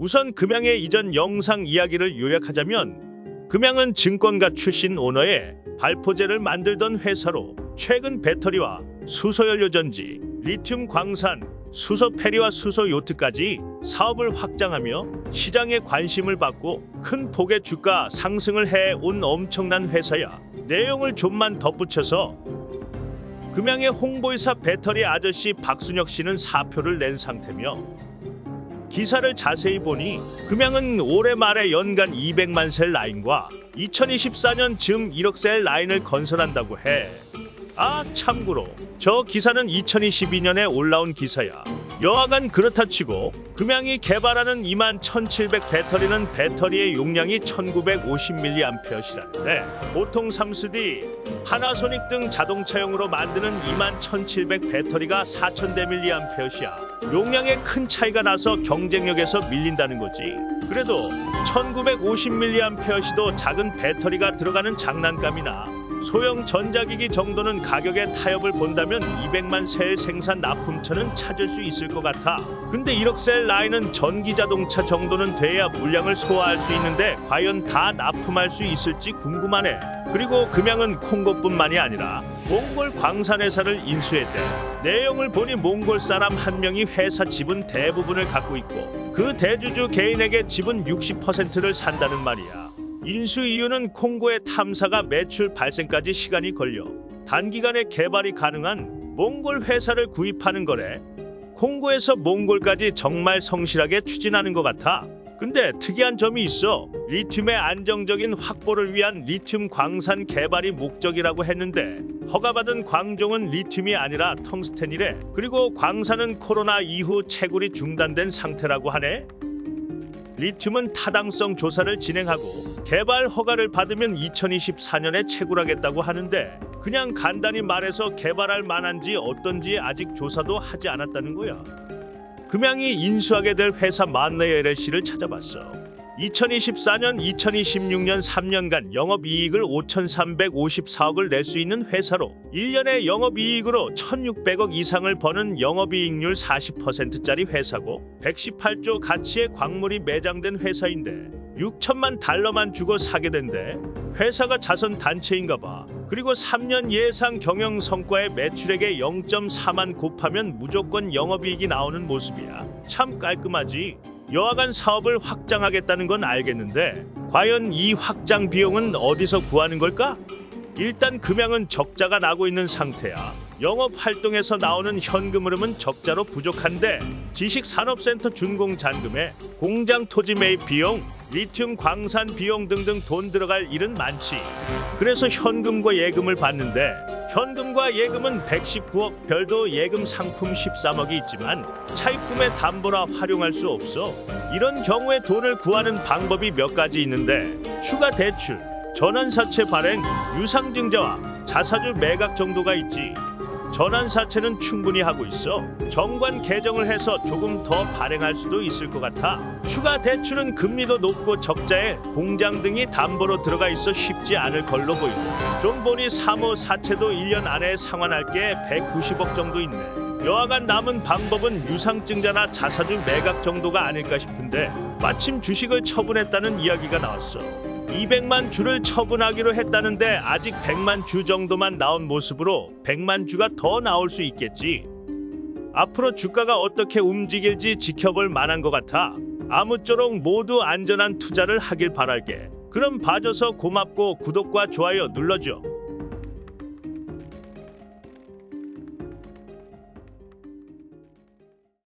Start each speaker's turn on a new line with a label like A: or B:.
A: 우선 금양의 이전 영상 이야기를 요약하자면 금양은 증권가 출신 오너의 발포제를 만들던 회사로 최근 배터리와 수소연료전지, 리튬 광산, 수소 페리와 수소 요트까지 사업을 확장하며 시장의 관심을 받고 큰 폭의 주가 상승을 해온 엄청난 회사야. 내용을 좀만 덧붙여서 금양의 홍보이사 배터리 아저씨 박순혁 씨는 사표를 낸 상태며 기사를 자세히 보니 금양은 올해 말에 연간 200만 셀 라인과 2024년 즈음 1억 셀 라인을 건설한다고 해. 아 참고로 저 기사는 2022년에 올라온 기사야. 여하간 그렇다 치고 금양이 개발하는 2만 1700 배터리는 배터리의 용량이 1950mAh라는데 보통 삼스디, 하나소닉 등 자동차용으로 만드는 2만 1700 배터리가 4000대 mAh야. 용량에 큰 차이가 나서 경쟁력에서 밀린다는 거지. 그래도 1950mAh도 작은 배터리가 들어가는 장난감이나 소형 전자기기 정도는 가격의 타협을 본다면 200만 셀 생산 납품처는 찾을 수 있을 것 같아. 근데 1억 셀 라인은 전기 자동차 정도는 돼야 물량을 소화할 수 있는데 과연 다 납품할 수 있을지 궁금하네. 그리고 금양은 콩고뿐만이 아니라 몽골 광산회사를 인수했대. 내용을 보니 몽골 사람 한 명이 회사 지분 대부분을 갖고 있고 그 대주주 개인에게 지분 60%를 산다는 말이야. 인수 이유는 콩고의 탐사가 매출 발생까지 시간이 걸려 단기간에 개발이 가능한 몽골 회사를 구입하는 거래. 콩고에서 몽골까지 정말 성실하게 추진하는 것 같아. 근데 특이한 점이 있어. 리튬의 안정적인 확보를 위한 리튬 광산 개발이 목적이라고 했는데 허가받은 광종은 리튬이 아니라 텅스텐이래. 그리고 광산은 코로나 이후 채굴이 중단된 상태라고 하네. 리튬은 타당성 조사를 진행하고 개발 허가를 받으면 2024년에 채굴하겠다고 하는데 그냥 간단히 말해서 개발할 만한지 어떤지 아직 조사도 하지 않았다는 거야. 금양이 인수하게 될 회사 만레 LLC를 찾아봤어. 2024년, 2026년 3년간 영업이익을 5,354억을 낼 수 있는 회사로 1년에 영업이익으로 1,600억 이상을 버는 영업이익률 40%짜리 회사고 118조 가치의 광물이 매장된 회사인데 6천만 달러만 주고 사게 된대. 회사가 자선 단체인가 봐. 그리고 3년 예상 경영 성과의 매출액의 0.4만 곱하면 무조건 영업이익이 나오는 모습이야. 참 깔끔하지. 여하간 사업을 확장하겠다는 건 알겠는데 과연 이 확장 비용은 어디서 구하는 걸까? 일단 금양은 적자가 나고 있는 상태야. 영업 활동에서 나오는 현금 흐름은 적자로 부족한데 지식산업센터 준공 잔금에 공장 토지 매입 비용, 리튬 광산 비용 등등 돈 들어갈 일은 많지. 그래서 현금과 예금을 받는데 현금과 예금은 119억, 별도 예금 상품 13억이 있지만 차입금의 담보라 활용할 수 없어. 이런 경우에 돈을 구하는 방법이 몇 가지 있는데 추가 대출, 전환사채 발행, 유상증자와 자사주 매각 정도가 있지. 전환 사채는 충분히 하고 있어. 정관 개정을 해서 조금 더 발행할 수도 있을 것 같아. 추가 대출은 금리도 높고 적자에 공장 등이 담보로 들어가 있어 쉽지 않을 걸로 보이고 좀 보니 사모 사채도 1년 안에 상환할 게 190억 정도 있네. 여하간 남은 방법은 유상증자나 자사주 매각 정도가 아닐까 싶은데 마침 주식을 처분했다는 이야기가 나왔어. 200만 주를 처분하기로 했다는데 아직 100만 주 정도만 나온 모습으로 100만 주가 더 나올 수 있겠지. 앞으로 주가가 어떻게 움직일지 지켜볼 만한 것 같아. 아무쪼록 모두 안전한 투자를 하길 바랄게. 그럼 봐줘서 고맙고 구독과 좋아요 눌러줘.